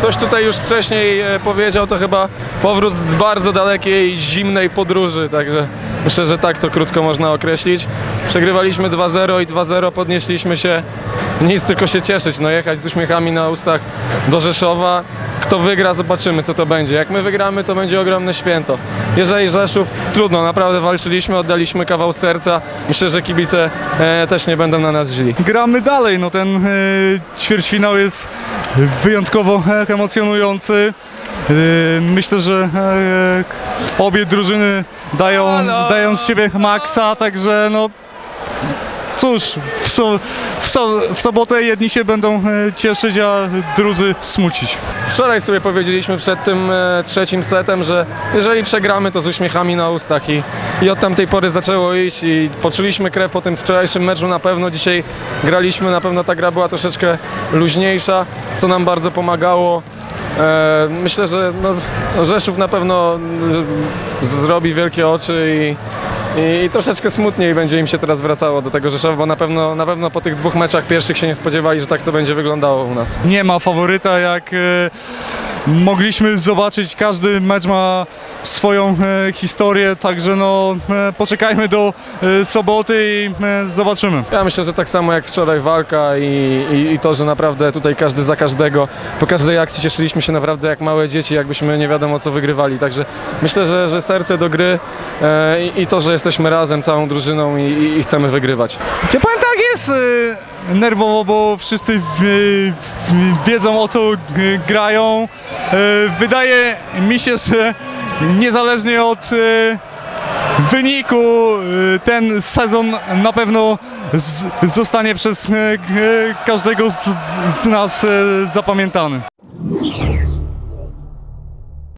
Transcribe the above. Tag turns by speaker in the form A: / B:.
A: Ktoś tutaj już wcześniej e, powiedział, to chyba powrót z bardzo dalekiej, zimnej podróży, także myślę, że tak to krótko można określić. Przegrywaliśmy 2-0 i 2-0 podnieśliśmy się, nic tylko się cieszyć, no jechać z uśmiechami na ustach do Rzeszowa. Kto wygra, zobaczymy co to będzie. Jak my wygramy, to będzie ogromne święto. Jeżeli Rzeszów, trudno, naprawdę walczyliśmy, oddaliśmy kawał serca. Myślę, że kibice e, też nie będą na nas źli.
B: gramy dalej. No ten e, ćwierćfinał jest wyjątkowo e, emocjonujący. E, myślę, że e, obie drużyny dają, dają z siebie maksa, także no cóż, w, so, w, so, w sobotę jedni się będą e, cieszyć, a drudzy smucić.
A: Wczoraj sobie powiedzieliśmy przed tym e, trzecim setem, że jeżeli przegramy, to z uśmiechami na ustach i, i od tamtej pory zaczęło iść i poczuliśmy krew po tym wczorajszym meczu na pewno. Dzisiaj graliśmy, na pewno ta gra była troszeczkę luźniejsza, co nam bardzo pomagało. E, myślę, że no, Rzeszów na pewno zrobi wielkie oczy i, i, i troszeczkę smutniej będzie im się teraz wracało do tego Rzeszowa, bo na pewno, na pewno po tych dwóch meczach pierwszych się nie spodziewali, że tak to będzie wyglądało u nas.
B: Nie ma faworyta, jak e, mogliśmy zobaczyć, każdy mecz ma swoją e, historię, także no e, poczekajmy do e, soboty i zobaczymy.
A: Ja myślę, że tak samo jak wczoraj walka i, i, i to, że naprawdę tutaj każdy za każdego, po każdej akcji cieszyliśmy się naprawdę jak małe dzieci, jakbyśmy nie wiadomo co wygrywali. Także myślę, że, że serce do gry e, i, i to, że jesteśmy razem całą drużyną i, i, chcemy wygrywać.
B: Ja powiem tak, jest nerwowo, bo wszyscy wiedzą o co grają. E, wydaje mi się, że niezależnie od e, wyniku e, ten sezon na pewno zostanie przez każdego z, nas zapamiętany.